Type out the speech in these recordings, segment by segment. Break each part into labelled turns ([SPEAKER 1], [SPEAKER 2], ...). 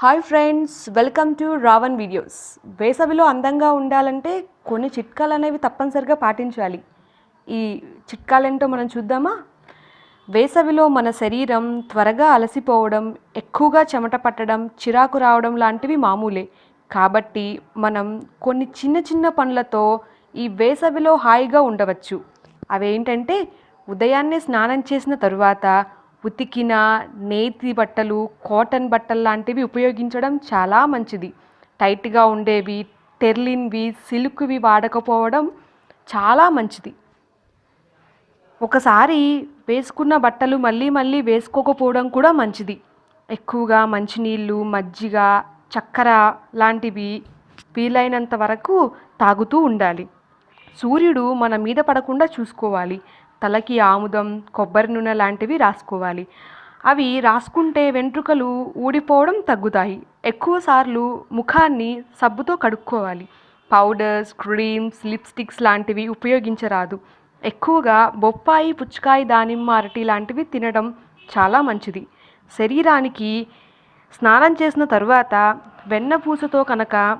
[SPEAKER 1] Hi friends welcome to Ravan videos. వేసవిలో అందంగా ఉండాలంటే కొన్ని చిట్కాలు అనేవి తప్పనిసరిగా పాటించాలి. ఈ చిట్కాలేంటో మనం చూద్దామా? వేసవిలో మన శరీరం త్వరగా అలసిపోవడం ఎక్కువగా చెమట పట్టడం చిరాకు రావడం లాంటివి మామూలే. కాబట్టి మనం కొన్ని చిన్న చిన్న పనులతో ఈ వేసవిలో హాయిగా ఉండవచ్చు. అవేంటంటే ఉదయాన్నే స్నానం చేసిన తరువాత ఉతికిన నేతి బట్టలు కాటన్ బట్టలు లాంటివి ఉపయోగించడం చాలా మంచిది. టైట్గా ఉండేవి టెర్లిన్వి సిల్క్వి వాడకపోవడం చాలా మంచిది. ఒకసారి వేసుకున్న బట్టలు మళ్ళీ మళ్ళీ వేసుకోకపోవడం కూడా మంచిది. ఎక్కువగా మంచినీళ్ళు మజ్జిగ చక్కెర లాంటివి వీలైనంత వరకు తాగుతూ ఉండాలి. సూర్యుడు మన మీద పడకుండా చూసుకోవాలి. తలకి ఆముదం కొబ్బరి నూనె లాంటివి రాసుకోవాలి. అవి రాసుకుంటే వెంట్రుకలు ఊడిపోవడం తగ్గుతాయి. ఎక్కువసార్లు ముఖాన్ని సబ్బుతో కడుక్కోవాలి. పౌడర్స్ క్రీమ్స్ లిప్స్టిక్స్ లాంటివి ఉపయోగించరాదు. ఎక్కువగా బొప్పాయి పుచ్చకాయ దానిమ్మ అరటి లాంటివి తినడం చాలా మంచిది. శరీరానికి స్నానం చేసిన తరువాత వెన్నపూసతో కనుక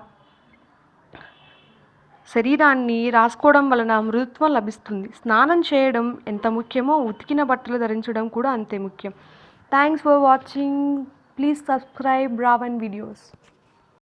[SPEAKER 1] శరీరాన్ని రాసుకోవడం వలన మృదుత్వం లభిస్తుంది. స్నానం చేయడం ఎంత ముఖ్యమో ఉతికిన బట్టలు ధరించడం కూడా అంతే ముఖ్యం. Thanks for watching please subscribe Ravan videos